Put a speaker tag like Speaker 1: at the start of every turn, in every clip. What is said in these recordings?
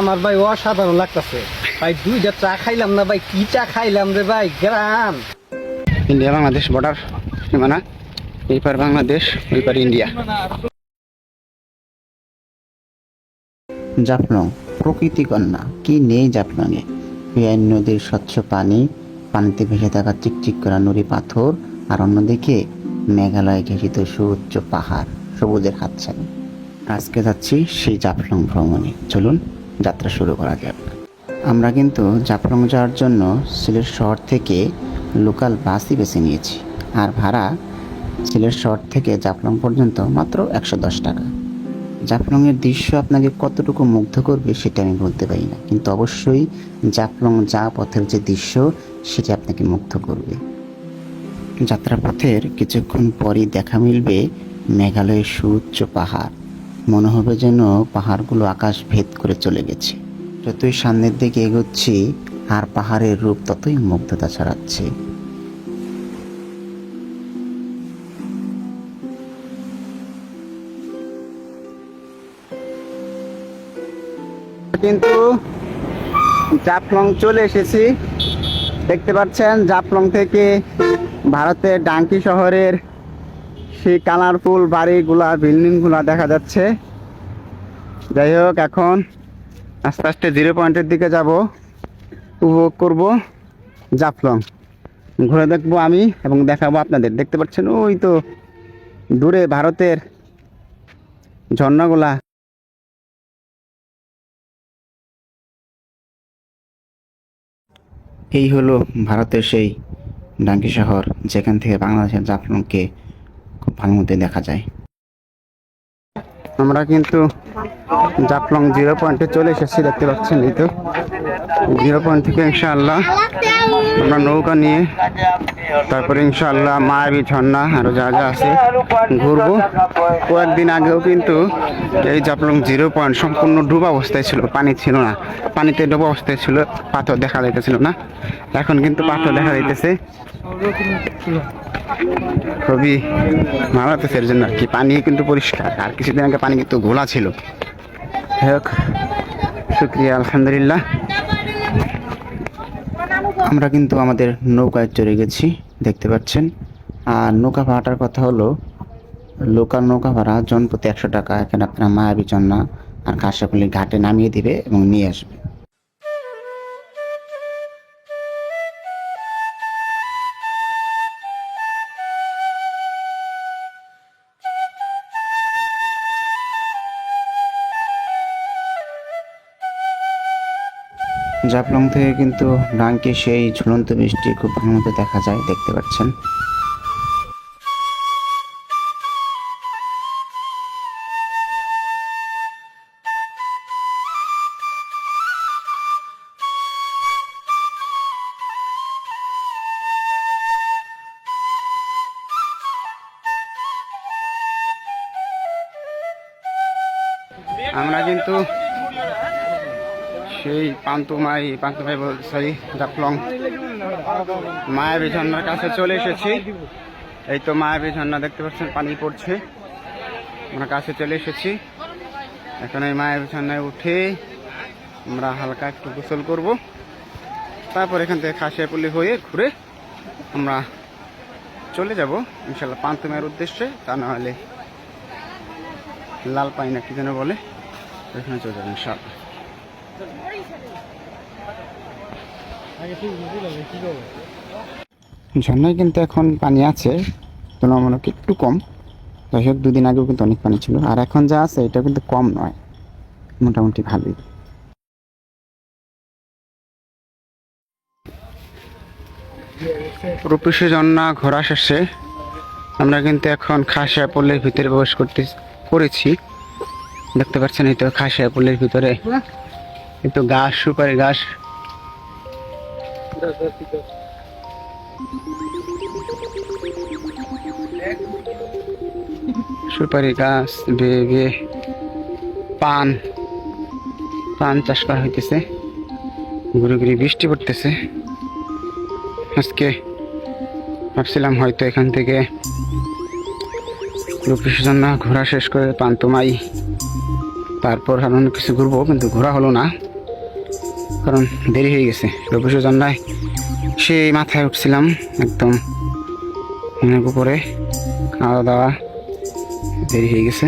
Speaker 1: আমার ভাই অসাধারণ লাগতেছে। ভাই দুইটা চা খাইলাম না ভাই কি চা খাইলাম রে ভাই? গ্রাম।
Speaker 2: ইন্ডিয়া বাংলাদেশ বর্ডার সীমানা এই পার বাংলাদেশ ওই পার ইন্ডিয়া। জাফলং প্রকৃতি কন্যা কি নেই জাফলংয়ে? পিয়াইন নদীর স্বচ্ছ পানি পানিতে ভেসে থাকা চিকচিক করা নুড়ি পাথর আর অন্যদিকে মেঘালয় ঘেঁষিত সুউচ্চ পাহাড় সবুজের হাতছানি। আজকে যাচ্ছি সেই জাফলং ভ্রমণে। চলুন যাত্রা শুরু করা যাক। আমরা কিন্তু জাফলং যাওয়ার জন্য সিলেট শহর থেকে লোকাল বাসই বেছে নিয়েছি। আর ভাড়া সিলেট শহর থেকে জাফলং পর্যন্ত মাত্র একশো দশ টাকা। জাফলংয়ের দৃশ্য আপনাকে কতটুকু মুগ্ধ করবে সেটা আমি বলতে পারি না। কিন্তু অবশ্যই জাফলং যা পথের যে দৃশ্য, সেটা আপনাকে মুগ্ধ করবে। যাত্রাপথের কিছুক্ষণ পরই দেখা মিলবে মেঘালয়ের সুউচ্চ পাহাড়। মনে হবে যেন পাহাড়গুলো আকাশ ভেদ করে চলে গেছে। যতই সামনের দিকে এগোচ্ছি, আর পাহাড়ের রূপ ততই মুগ্ধতা ছড়াচ্ছে। কিন্তু জাফলং চলে এসেছি। দেখতে পাচ্ছেন, জাফলং থেকে ভারতের ডাঙ্কি শহরের সেই কালারফুল বাড়িগুলা, বিল্ডিংগুলা দেখা যাচ্ছে। যাই হোক, এখন আস্তে আস্তে জিরো পয়েন্টের দিকে যাব, উপভোগ করব জাফলং। ঘুরে দেখব আমি এবং দেখাবো আপনাদের। দেখতে পাচ্ছেন, ওই তো দূরে ভারতের ঝর্ণাগুলা। এই হলো ভারতের সেই ডাঙ্কি শহর, যেখান থেকে বাংলাদেশের জাফলংকে খুব মতো দেখা যায়। আমরা কিন্তু জাফলং জিরো পয়েন্টে চলে এসেছি, দেখতে পাচ্ছেন এই তো। জিরো পয়েন্ট থেকে ইনশাআল্লাহ আমরা নৌকা নিয়ে, তারপরে ইনশাআল্লাহ মায়াবী ঝর্ণা আরও যা যা আছে ঘুরবো। কয়েকদিন আগেও কিন্তু এই জাফলং জিরো পয়েন্ট সম্পূর্ণ ডুবা অবস্থায় ছিল, পানি ছিল না। পানিতে ডুবা অবস্থায় ছিল, পাথর দেখা যাইতেছিল না। এখন কিন্তু পাথর দেখা যাইতেছে। খুবই লাগতেছে এর জন্য আর কি। পানি কিন্তু পরিষ্কার। আর কিছুদিন আগে পানি কিন্তু ঘোলা ছিল। হোক, শুক্রিয়া, আলহামদুলিল্লাহ। আমরা কিন্তু আমাদের নৌকায় চড়ে গেছি, দেখতে পাচ্ছেন। আর নৌকা ভাড়াটার কথা হলো, লোকাল নৌকা ভাড়া জনপ্রতি একশো টাকা এখানে আপনার মায়াবী চন্না। আর কাঁসাপল্লি ঘাটে নামিয়ে দিবে এবং নিয়ে আসবে। জাফলং থেকে কিন্তু ডাঙ্কি সেই ঝুলন্ত বৃষ্টি খুব ভালো মতো দেখা যায়, দেখতে পাচ্ছেন। আমরা কিন্তু সেই পান্তুমাই পান্তুমাই সরি জাফলং মায়াবী ঝর্ণার কাছে চলে এসেছি। এই তো মায়াবী ঝর্ণা দেখতে পাচ্ছেন, পানি পড়ছে। আমরা কাছে চলে এসেছি। এখন এই মায়াবী ঝর্ণায় উঠে আমরা হালকা একটু গোসল করব। তারপর এখান থেকে খাসিয়াপল্লি হয়ে ঘুরে আমরা চলে যাব। ইনশাল্লাহ পান্তুমায়ের উদ্দেশ্যে, তা না হলে লাল পাই না কি যেন বলে, ওইখানে চলে যাব ইনশাল্লাহ ঝর্ণায় কিন্তু এখন পানি আছে, তুলনামূলক একটু কম। যাই হোক, দুদিন আগেও কিন্তু অনেক পানি ছিল। আর এখন যা আছে, এটা কিন্তু কম নয়। মোটামুটি ভালোই। রূপসী ঝর্ণা ঘোরা শেষে আমরা কিন্তু এখন খাসিয়া পল্লীর ভিতরে প্রবেশ করতে করেছি। দেখতে পাচ্ছেন, এই তো খাসিয়া পল্লীর ভিতরে এই তো গাছ সুপারি গাছ সুপারি গাছ বেয়ে পান। পান চাষ করা হইতেছে। ঘুরে ঘুরে বৃষ্টি পড়তেছে। আজকে ভাবছিলাম হয়তো এখান থেকে রূপসী ঘোরা শেষ করে পান তোমাই তারপর আর অনেক কিছু ঘুরবো, কিন্তু ঘোরা হলো না। কারণ দেরি হয়ে গেছে। রবিশু জন্যায় সেই মাথায় উঠছিলাম একদম অনেক উপরে। খাওয়া দাওয়া দেরি হয়ে গেছে।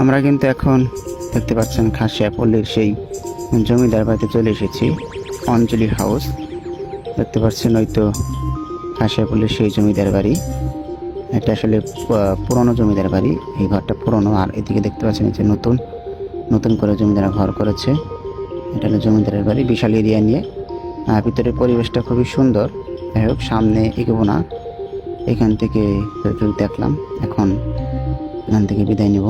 Speaker 2: আমরা কিন্তু এখন দেখতে পাচ্ছেন খাসিয়া পল্লীর সেই জমিদার বাড়িতে চলে এসেছি, অঞ্জলি হাউস দেখতে পাচ্ছেন ওই তো খাসিয়া পল্লীর সেই জমিদার বাড়ি। এটা আসলে পুরনো জমিদার বাড়ি। এই ঘরটা পুরনো। আর এদিকে দেখতে পাচ্ছেন যে নতুন নতুন করে জমিদার ঘর করেছে। এটা হলো জমিদারের বাড়ি বিশাল এরিয়া নিয়ে। আহ, ভিতরের পরিবেশটা খুবই সুন্দর। যাই হোক সামনে এগোবো না। এখান থেকে দেখলাম। এখন এখান থেকে বিদায় নেব।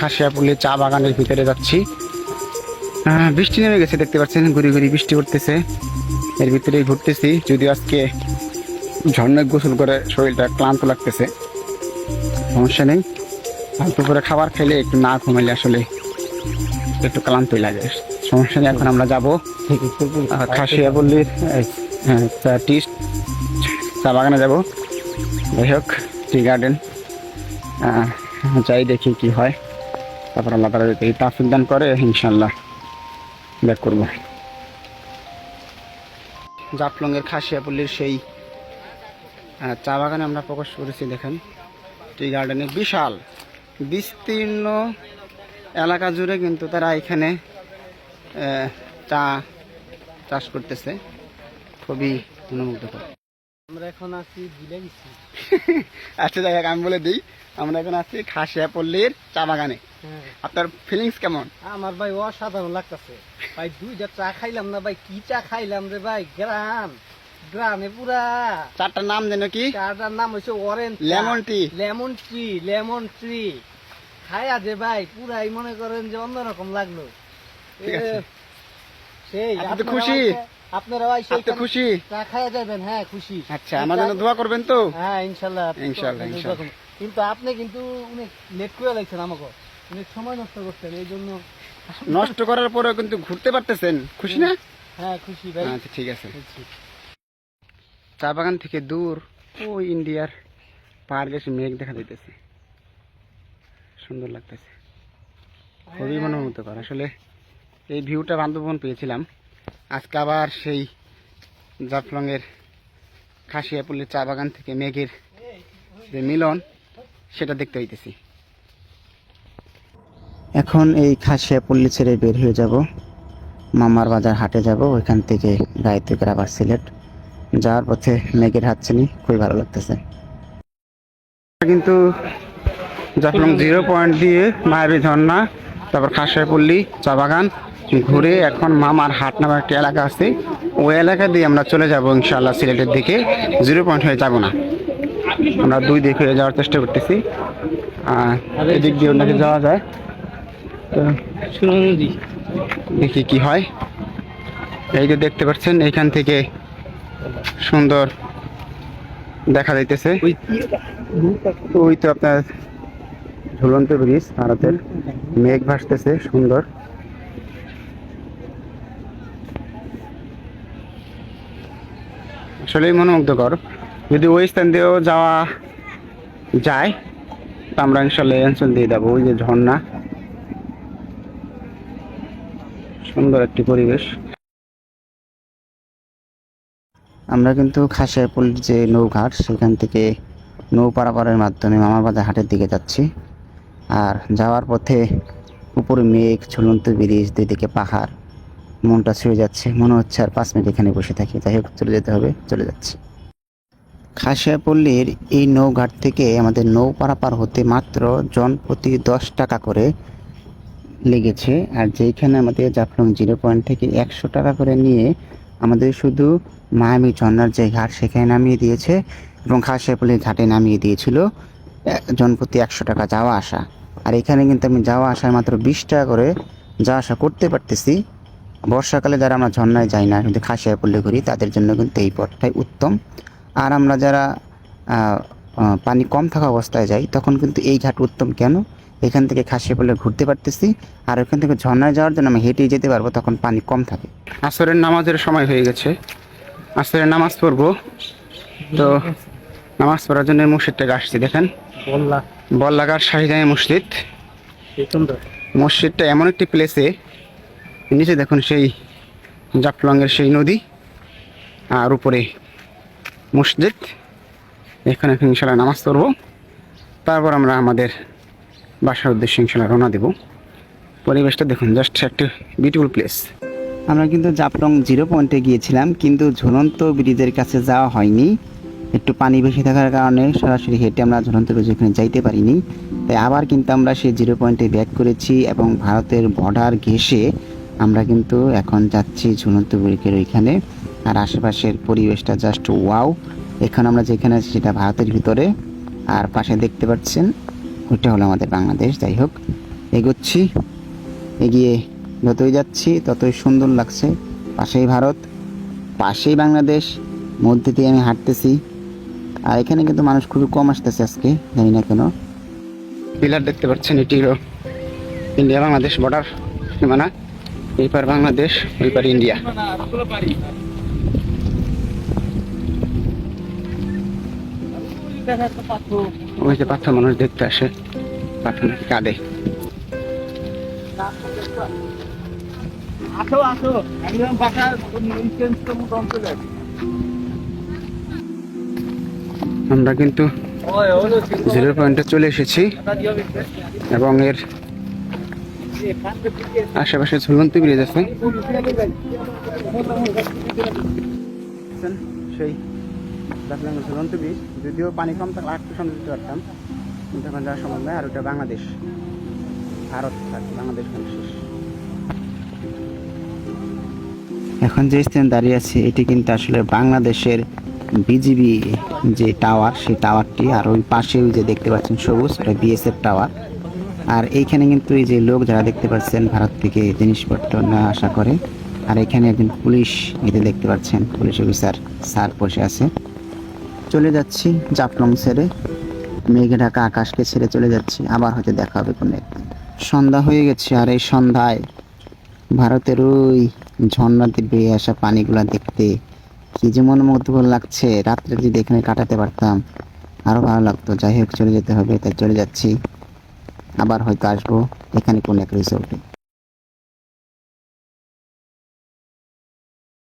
Speaker 2: খাসিয়াপুলি চা বাগানের ভিতরে যাচ্ছি। বৃষ্টি নেমে গেছে দেখতে পাচ্ছেন ঘুরি ঘুরি বৃষ্টি পড়তেছে এর ভিতরেই ঘুরতেছি। যদিও আজকে ঝর্ণায় গোসল করে শরীরটা ক্লান্ত লাগতেছে। সমস্যা নেই। দুপুরে খাবার খেলে একটু না ঘুমাইলে আসলে একটু ক্লান্তই লাগে। সমস্যা নেই, এখন আমরা যাব। খাসিয়া পল্লীর টি চা বাগানে যাব। যাই হোক, টি গার্ডেন। যাই দেখি কি হয়। তারপর আল্লাহ তালা যদি তাফিক দান করে ইনশাল্লাহ ব্যাক করব। জাফলংয়ের খাসিয়াপল্লির সেই চা বাগানে আমরা প্রকাশ করেছি, দেখেন। টি গার্ডেনে বিশাল বিস্তীর্ণ এলাকা জুড়ে কিন্তু তারা এখানে চা চাষ করতেছে। খুবই মনোমুগ্ধকর।
Speaker 1: আমরা এখন আছি গেছি
Speaker 2: আচ্ছা যাই হোক আমি বলে দিই আমরা এখন আছি খাসিয়াপল্লির চা বাগানে।
Speaker 1: হ্যাঁ।
Speaker 2: আপনার ফিলিংস কেমন?
Speaker 1: আমার ভাই অসাধারণ লাগতেছে। ভাই দুইটা চা খাইলাম না ভাই কি চা খাইলাম রে ভাই গ্রাম। গ্রামে পুরা।
Speaker 2: চারটার নাম যেন কি?
Speaker 1: চাটার নাম হচ্ছে orange
Speaker 2: lemon tea
Speaker 1: lemon tree lemon tree খায়া যে ভাই পুরাই মনে করেন যে অন্যরকম লাগল।
Speaker 2: আছে।
Speaker 1: সেই
Speaker 2: আপনি খুশি?
Speaker 1: আইসে- ভাই সেই
Speaker 2: খুশি।
Speaker 1: চা খায়া যাবেন হ্যাঁ খুশি।
Speaker 2: আচ্ছা আমার জন্য দোয়া করবেন তো?
Speaker 1: হ্যাঁ ইনশাল্লাহ আপনি তো
Speaker 2: ইনশাল্লাহ,
Speaker 1: আপনাদের
Speaker 2: ইনশাল্লাহ।
Speaker 1: যখন- কিন্তু আপনি কিন্তু অনেক লেট করে লাগছেন আমাকে। অনেক সময় নষ্ট করছেন এই জন্য
Speaker 2: নষ্ট করার পরেও কিন্তু ঘুরতে পারতেছেন। খুশি না?
Speaker 1: হ্যাঁ খুশি ভাই।
Speaker 2: আচ্ছা ঠিক আছে। চা বাগান থেকে দূর ওই ইন্ডিয়ার পাহাড় গেছে, মেঘ দেখা দিতেছে। সুন্দর লাগতেছে। খুবই মনোমুগ্ধকর। আসলে এই ভিউটা বান্ধবন পেয়েছিলাম। আজকে আবার সেই জাফলংয়ের খাসিয়াপল্লির চা বাগান থেকে মেঘের যে মিলন, সেটা দেখতে হইতেছি। এখন এই খাসিয়াপল্লি ছেড়ে বের হয়ে যাব। মামার বাজার হাটে যাব। ওইখান থেকে গায়ত্রী করে আবার সিলেট। যাওয়ার পথে মেঘের হাত চিনি খুবই ভালো লাগতেছে। কিন্তু জাফলং জিরো পয়েন্ট দিয়ে মায়াবী ঝর্ণা, তারপর খাসিয়াপল্লি, চা বাগান ঘুরে এখন মামার হাট নামে একটা এলাকা আছে, ওই এলাকা দিয়ে আমরা চলে যাব ইনশাআল্লাহ সিলেটের দিকে। জিরো পয়েন্ট হয়ে যাব না। আমরা দুই দিক হয়ে যাওয়ার চেষ্টা করতেছি। আর এদিক দিয়ে ওনাকে যাওয়া যায়। তো দেখি কি হয়। এই যে দেখতে পাচ্ছেন, এইখান থেকে সুন্দর দেখা যাইতেছে। ওই তো আপনার ঝুলন্ত ব্রিজ ভারতের মেঘ ভাসতেছে সুন্দর। আসলেই মনোমুগ্ধকর। যদি ওই স্থান দিয়েও যাওয়া যায় তো আমরা ইনশাল্লাহ অঞ্চল দিয়ে যাব ওই যে ঝর্ণা। সুন্দর একটি পরিবেশ। আমরা কিন্তু খাসিয়াপুলির যে নৌঘাট, সেখান থেকে নৌ পারাপারের মাধ্যমে মামাবাজার হাটের দিকে যাচ্ছি। আর যাওয়ার পথে উপরে মেঘ, ঝুলন্ত ব্রিজ, দুইদিকে পাহাড়, মনটা ছুঁয়ে যাচ্ছে। মনে হচ্ছে আর পাঁচ মিনিট এখানে বসে থাকি। যাই হোক, চলে যেতে হবে, চলে যাচ্ছি। খাসিয়াপল্লির এই নৌঘাট থেকে আমাদের নৌ পারাপার হতে মাত্র জন প্রতি দশ টাকা করে লেগেছে। আর যেখানে আমাদের জাফলং জিরো পয়েন্ট থেকে একশো টাকা করে নিয়ে আমাদের শুধু মায়ামি ঝর্নার যে ঘাট সেখানে নামিয়ে দিয়েছে এবং খাসিয়াপল্লির ঘাটে নামিয়ে দিয়েছিল জনপ্রতি একশো টাকা যাওয়া আসা। আর এখানে কিন্তু আমি যাওয়া আসার মাত্র বিশ টাকা করে যাওয়া আসা করতে পারতেছি। বর্ষাকালে যারা আমরা ঝর্ণায় যাই না, কিন্তু খাসিয়াপল্লি ঘুরি, তাদের জন্য কিন্তু এই পথটাই উত্তম। আর আমরা যারা পানি কম থাকা অবস্থায় যাই, তখন কিন্তু এই ঘাট উত্তম কেন? এখান থেকে খাসিয়াপল্লি ঘুরতে পারতেছি আর ওখান থেকে ঝর্ণায় যাওয়ার জন্য আমি হেঁটেই যেতে পারব তখন পানি কম থাকে। আসরের নামাজের সময় হয়ে গেছে। আসরের নামাজ পড়ব। তো নামাজ পড়ার জন্য এই মসজিদটাকে আসছি দেখেন।
Speaker 1: বললা।
Speaker 2: বল্লাগার শাহিদানি মসজিদ। মসজিদটা এমন একটি প্লেসে নিচে দেখুন সেই জাফলংয়ের সেই নদী আর উপরে মসজিদ। এখানে ইনশাল্লাহ নামাজ পড়ব। তারপর আমরা আমাদের বাসার উদ্দেশ্যে ইনশাল্লাহ রওনা দেব। পরিবেশটা দেখুন জাস্ট একটা বিউটিফুল প্লেস আমরা কিন্তু জাফলং জিরো পয়েন্টে গিয়েছিলাম, কিন্তু ঝুলন্ত ব্রিজের কাছে যাওয়া হয়নি। একটু পানি বেশি থাকার কারণে সরাসরি হেঁটে আমরা ঝুলন্ত ব্রিজ ওখানে যাইতে পারিনি। তাই আবার কিন্তু আমরা সেই জিরো পয়েন্টে ব্যাক করেছি এবং ভারতের বর্ডার ঘেঁষে আমরা কিন্তু এখন যাচ্ছি ঝুলন্ত ব্রিজের ওইখানে। আর আশেপাশের পরিবেশটা জাস্ট ওয়াও এখন আমরা যেখানে আছি সেটা ভারতের ভিতরে। আর পাশে দেখতে পাচ্ছেন ওইটা হলো আমাদের বাংলাদেশ, যাই হোক। এগোচ্ছি, এগিয়ে যতই যাচ্ছি, ততই সুন্দর লাগছে। পাশেই ভারত, পাশেই বাংলাদেশ, মধ্যে দিয়ে আমি হাঁটতেছি। আর এখানে কিন্তু মানুষ খুবই কম আসতেছে আজকে, জানি না কেন। পিলার দেখতে পাচ্ছেন, এটি হলো ইন্ডিয়া বাংলাদেশ বর্ডার সীমানা এই পার বাংলাদেশ ওই পার ইন্ডিয়া। ওই যে পাথর মানুষ দেখতে আসে। পাথর নাকি কাঁদে।
Speaker 1: আসো আসো। একদম বাসা অঞ্চলে
Speaker 2: আমরা কিন্তু জিরো পয়েন্টে চলে এসেছি। এবং এর আশেপাশে ঝুলন্ত ব্রিজ আছে সেই দেখলাম ঝুলন্ত ব্রিজ যদিও পানি কম থাকলে আর একটু সামনে যেতে পারতাম কিন্তু এখন যাওয়ার সম্ভব নয় আর ওটা বাংলাদেশ, ভারত বাংলাদেশ শেষ। এখন যে স্থানে দাঁড়িয়ে আছে, এটি কিন্তু আসলে বাংলাদেশের বিজিবি যে টাওয়ার, সেই টাওয়ারটি, আর ওই পাশে ওই যে দেখতে পাচ্ছেন সবুজ, ওটা বিএসএফ টাওয়ার। আর এইখানে কিন্তু এই যে লোক যারা দেখতে পাচ্ছেন, ভারত থেকে জিনিসপত্র নেওয়া আশা করে, আর এখানে একজন পুলিশ এতে দেখতে পাচ্ছেন, পুলিশ অফিসার স্যার বসে আছে। চলে যাচ্ছি জাফলং ছেড়ে। মেঘে ঢাকা আকাশকে ছেড়ে চলে যাচ্ছি। আবার হয়তো দেখা হবে কোনো একদিন। সন্ধ্যা হয়ে গেছে আর এই সন্ধ্যায় ভারতের ওই ঝর্ণাতে বেয়ে আসা পানিগুলো দেখতে কি যে মনোমুগ্ধকর লাগছে। রাত্রে যদি এখানে কাটাতে পারতাম আরও ভালো লাগতো। যাই হোক, চলে যেতে হবে, তাই চলে যাচ্ছি। আবার হয়তো আসব এখানে কোনো এক রিসোর্টে